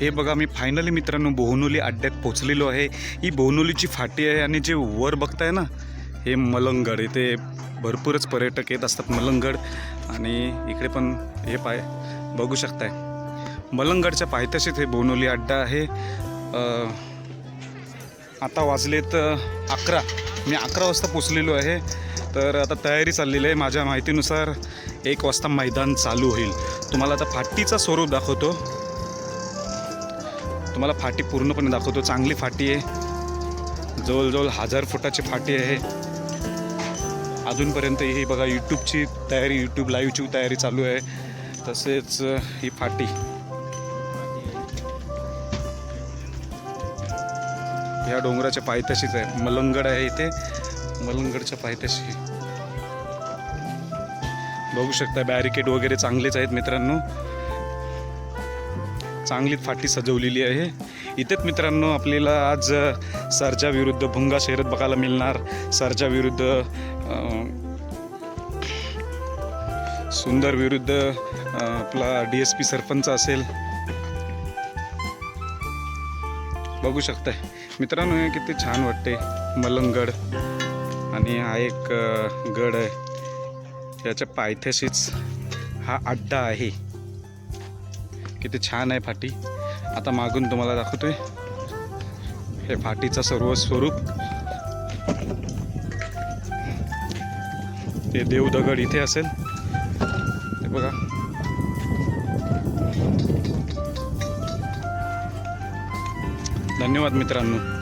हे बघा मी फायनली मित्रांनो बोहनोली अड्ड्यात पोचलेलो आहे. ही बोहनोलीची फाटी आहे आणि जे वर बघताय ना हे मलंगड. इथे भरपूरच पर्यटक येत असतात मलंगड. आणि इकडे पण हे पाय बघू शकताय. मलंगडच्या पायथ्याशीच हे बोनोली अड्डा आहे. आता वाजलेत अकरा. मी अकरा वाजता पोचलेलो आहे. तर आता तयारी चाललेली आहे. माझ्या माहितीनुसार एक वाजता मैदान चालू होईल. तुम्हाला आता फाटीचा स्वरूप दाखवतो. तुम्हाला फाटी पूर्णपणे दाखवतो. चांगली फाटी आहे. जवळजवळ हजार फुटाची फाटी आहे. अजूनपर्यंत ही बघा यूट्यूबची तयारी यूट्यूब लाईव्हची तयारी चालू आहे. तसेच ही फाटी. ह्या डोंगराच्या पायथ्याशीच आहे. मलंगड आहे इथे. मलंगडच्या पायथ्याशी. बघू शकता बॅरिकेड वगैरे चांगलेच आहेत मित्रांनो. चांगली फाटी सजवलेली आहे. इथेच मित्रांनो आपल्याला आज अ, विरुद्ध भुंगा शहरात बघायला मिळणार. सरजाविरुद्ध सुंदर विरुद्ध आपला डी एस पी सरपंच असेल. बघू शकताय. मित्रांनो हे किती छान वाटते मलंगड आणि हा एक गड आहे. त्याच्या पायथ्याशीच हा अड्डा आहे. किती छान आहे फाटी. आता मागून तुम्हाला दाखवतोय. हे फाटीचं सर्व स्वरूप. ते देवदगड इथे असेल. ते बघा. धन्यवाद मित्रांनो.